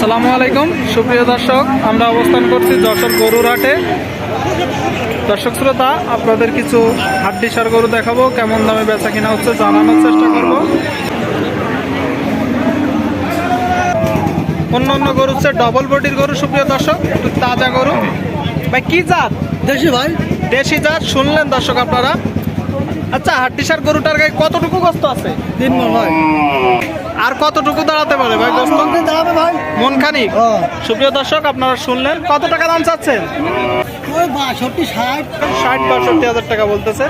আসসালামু আলাইকুম সুপ্রিয় দর্শক আমরা অবস্থান করছি যশোর গরুর হাটে দর্শক শ্রোতা আপনাদের কিছু হাড্ডিসার গরু দেখাবো কেমন দামে বেচা কিনা হচ্ছে জানানোর চেষ্টা করব। অন্য অন্য গরু হচ্ছে ডবল বডির গরু সুপ্রিয় দর্শক একটু তাজা গরু। ভাই কি জাত? দেশি ভাই। দেশি জাত শুনলেন দর্শক আপনারা? আচ্ছা হাড্ডিসার গরুটার গায়ে কতটুকু কষ্ট আছে? তিন মন ভাই। আর কতটুকু দাঁড়াতে পারে ভাই গোস্ত দাঁড়াবে ভাই। মন হ্যাঁ। সুপ্রিয় দর্শক আপনারা শুনলেন। কত টাকা দাম চাচ্ছেন? ওই বাষট্টি ষাট। ষাট বাষট্টি হাজার টাকা বলতেছে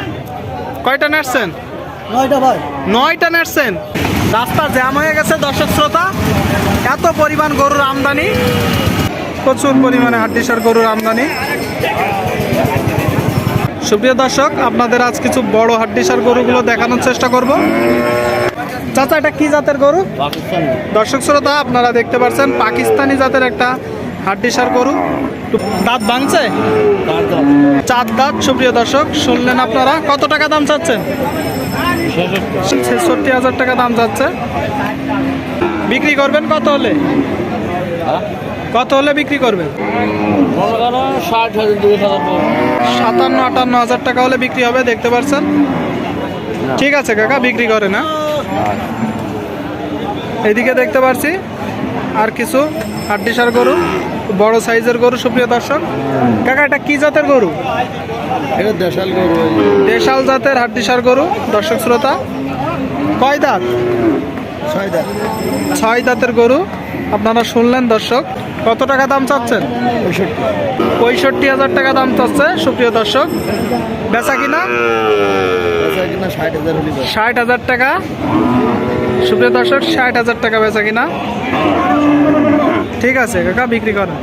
কয়টা নাড়ছেন? নয়টা ভাই। নয়টা নাড়ছেন? রাস্তা জ্যাম হয়ে গেছে দর্শক শ্রোতা। এত পরিমাণ গরুর আমদানি। প্রচুর পরিমাণে হাড্ডিসার গরুর আমদানি। সুপ্রিয় দর্শক আপনাদের আজ কিছু বড় হাড্ডিসার গরুগুলো দেখানোর চেষ্টা করব। চাচা এটা কি জাতের গরু? দর্শক শ্রোতা আপনারা দেখতে পাচ্ছেন পাকিস্তানি জাতের একটা হাড্ডিসার গরু। দাঁত ভাঙছে? চার দাঁত। সুপ্রিয় দর্শক শুনলেন আপনারা। কত টাকা দাম চাচ্ছেন? ছেষট্টি। হাজার টাকা দাম যাচ্ছে। বিক্রি করবেন কত হলে? কত হলে বিক্রি করবেন? সাতান্ন আটান্ন হাজার টাকা হলে বিক্রি হবে দেখতে পাচ্ছেন ঠিক আছে কাকা বিক্রি করে না এদিকে দেখতে পারছি আর কিছু হাড্ডিসার গরু বড় সাইজের গরু সুপ্রিয় দর্শক। কাকা এটা কি জাতের গরু? এটা দেশাল গরু। দেশাল জাতের হাড্ডিসার গরু দর্শক শ্রোতা। কয় দাঁত? ছয়টা ছয় দাঁতের গরু। আপনারা শুনলেন দর্শক। কত টাকা দাম চাচ্ছেন? পঁয়ষট্টি হাজার টাকা দাম চাচ্ছে সুপ্রিয় দর্শক। বেচা কিনা? ষাট হাজার টাকা? সুপ্রিয় দর্শক, ষাট হাজার টাকা বেচা কিনা। ঠিক আছে, কাকা, বিক্রি করেন